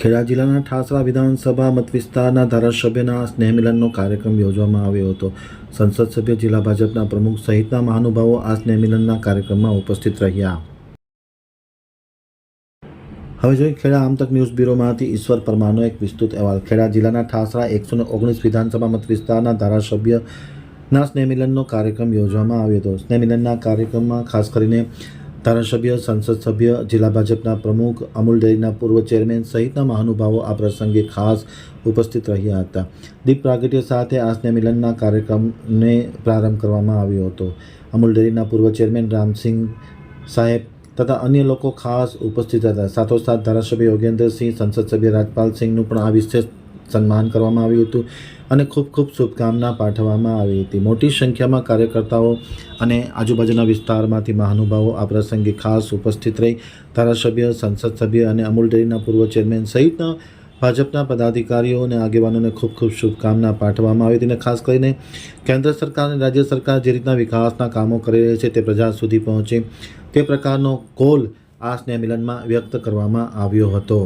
ખેડા જિલ્લાના ઠાસરા વિધાનસભા મતવિસ્તારના ધારાસભ્યના સ્નેહમિલનનો કાર્યક્રમ યોજવામાં આવ્યો હતો. સંસદ સભ્ય જિલ્લા ભાજપના પ્રમુખ સહિતના મહાનુભાવો આ સ્નેહમિલનના કાર્યક્રમમાં ઉપસ્થિત રહ્યા. હવે જોઈએ ખેડા આમતક ન્યૂઝ બ્યુરોમાંથી ઈશ્વર પરમારનો એક વિસ્તૃત અહેવાલ. ખેડા જિલ્લાના ઠાસરા એકસો ઓગણીસ વિધાનસભા મત વિસ્તારના ધારાસભ્યના સ્નેહમિલનનો કાર્યક્રમ યોજવામાં આવ્યો હતો. સ્નેહમિલનના કાર્યક્રમમાં ખાસ કરીને ધારાસભ્ય, સંસદ સભ્ય, જિલ્લા ભાજપના પ્રમુખ, અમૂલ ડેરીના પૂર્વ ચેરમેન સહિતના મહાનુભાવો આ પ્રસંગે ખાસ ઉપસ્થિત રહ્યા હતા. દીપ પ્રાગટ્ય સાથે આ સ્નેહ મિલનના કાર્યક્રમને પ્રારંભ કરવામાં આવ્યો હતો. અમૂલ ડેરીના પૂર્વ ચેરમેન રામસિંહ સાહેબ તથા અન્ય લોકો ખાસ ઉપસ્થિત હતા. સાથોસાથ ધારાસભ્ય યોગેન્દ્રસિંહ, સંસદ સભ્ય રાજપાલસિંહનું પણ આ વિશેષ સન્માન કરવામાં આવ્યું હતું. અને ખૂબ ખૂબ શુભકામના પાઠવવામાં આવી હતી. મોટી સંખ્યામાં કાર્યકર્તાઓ અને આજુબાજુના વિસ્તારમાંથી મહાનુભાવો આ પ્રસંગે ખાસ ઉપસ્થિત રહી. ધારાસભ્ય, સંસદ સભ્ય અને અમૂલ ડેરીના પૂર્વ ચેરમેન સહિતના ભાજપના પદાધિકારીઓ અને આગેવાનોને ખૂબ ખૂબ શુભકામના પાઠવવામાં આવી હતી અને ખાસ કરીને કેન્દ્ર સરકાર અને રાજ્ય સરકાર જે રીતના વિકાસના કામો કરી રહી છે તે પ્રજા સુધી પહોંચે તે પ્રકારનો કોલ આ સ્નેહ મિલનમાં વ્યક્ત કરવામાં આવ્યો હતો.